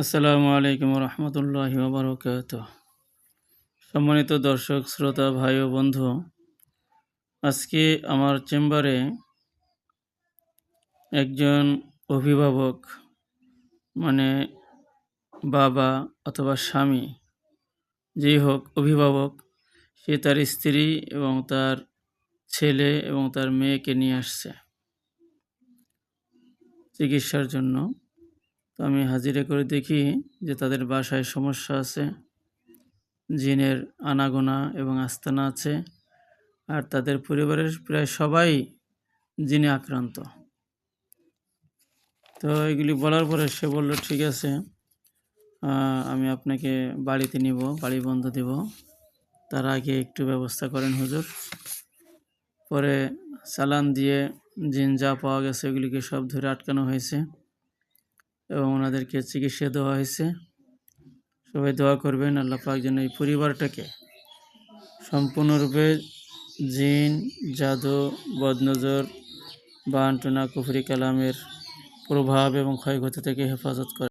আসসালামু আলাইকুম রহমতুল্লাহ বারকাত সম্মানিত দর্শক, শ্রোতা, ভাই ও বন্ধু, আজকে আমার চেম্বারে একজন অভিভাবক মানে বাবা অথবা স্বামী, যেই হোক অভিভাবক, সে তার স্ত্রী এবং তার ছেলে এবং তার মেয়েকে নিয়ে আসছে চিকিৎসার জন্য। তো আমি হাজিরা করে দেখি যে তাদের বাসায় সমস্যা আছে, জিনের আনাগোনা এবং আস্তানা আছে, আর তাদের পরিবারের প্রায় সবাই জিনে আক্রান্ত। তো এগুলি বলার পরে সে বলল, ঠিক আছে আমি আপনাকে বাড়িতে নিব, বাড়ি বন্ধ দেব। তার আগে একটু ব্যবস্থা করেন হুজুর। পরে চালান দিয়ে জিন যা পাওয়া গেছে এগুলিকে সব ধরে আটকানো হয়েছে। এবং ওনাদেরকে চিকিৎসা দেওয়া হয়েছে। সবাই দোয়া করবেন, আল্লাহ পাক যেন এই পরিবারটাকে সম্পূর্ণরূপে জিন, জাদু, বদনজর বা আন্টনা কুফরি, কালামের প্রভাব এবং ক্ষয়ক্ষতি থেকে হেফাজত করে।